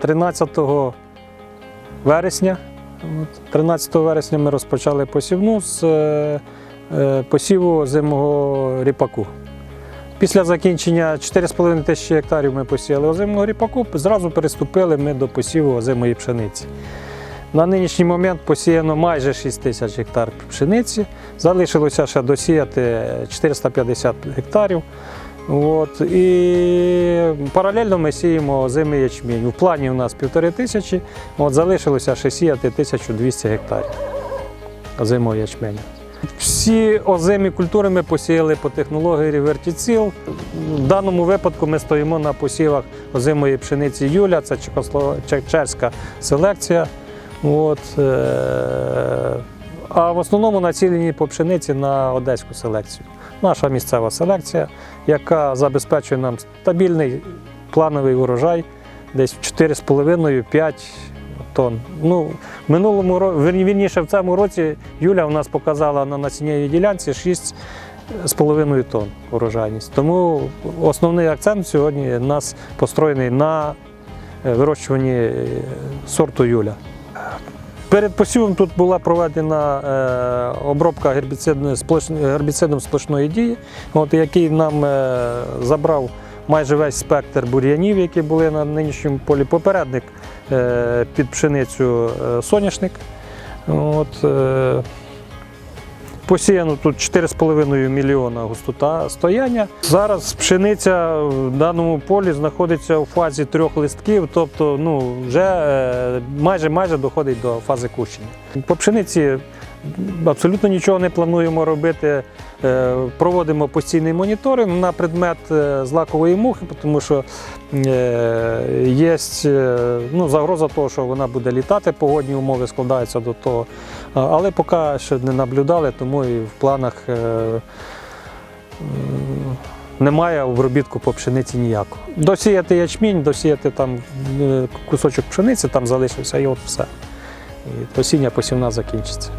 13 вересня. 13 вересня ми розпочали посівну з е, е, посіву зимового ріпаку. Після закінчення 4,5 тисячі гектарів ми посіяли озимого ріпаку, зразу переступили ми до посіву озимої пшениці. На нинішній момент посіяно майже 6 тисяч гектар пшениці. Залишилося ще досіяти 450 гектарів. От, і паралельно ми сіємо озимий ячмінь. У плані у нас півтори тисячі, от, залишилося ще сіяти 1200 гектарів озимого ячменю. Всі озимі культури ми посіяли по технології ревертіцил. В даному випадку ми стоїмо на посівах озимої пшениці Юля, це чехослов- че- чеська селекція. От, е- а в основному націлені по пшениці на одеську селекцію. Наша місцева селекція, яка забезпечує нам стабільний плановий урожай, десь 4,5-5 тонн. Ну, минулому вірніше, в цьому році Юля у нас показала на насіннєвій ділянці 6,5 тонн урожайність. Тому основний акцент сьогодні у нас построєний на е, вирощуванні е, сорту Юля. Перед посівом тут була проведена е, обробка гербіцидом сплошної дії, от, який нам е, забрав майже весь спектр бур'янів, які були на нинішньому полі. Попередник е, під пшеницю соняшник. От, Посіяно тут 4,5 мільйона густота стояння. Зараз пшениця в даному полі знаходиться у фазі трьох листків, тобто ну, вже е, майже, майже доходить до фази кущення. По пшениці абсолютно нічого не плануємо робити. Е, Проводимо постійний моніторинг на предмет е, злакової мухи, тому що є ну, загроза того, що вона буде літати, погодні умови складаються до того. Але поки ще не наблюдали, тому і в планах е, немає обробітку по пшениці ніякого. Досіяти ячмінь, досіяти там е, кусочок пшениці, там залишився і от все. І осіння посівна закінчиться.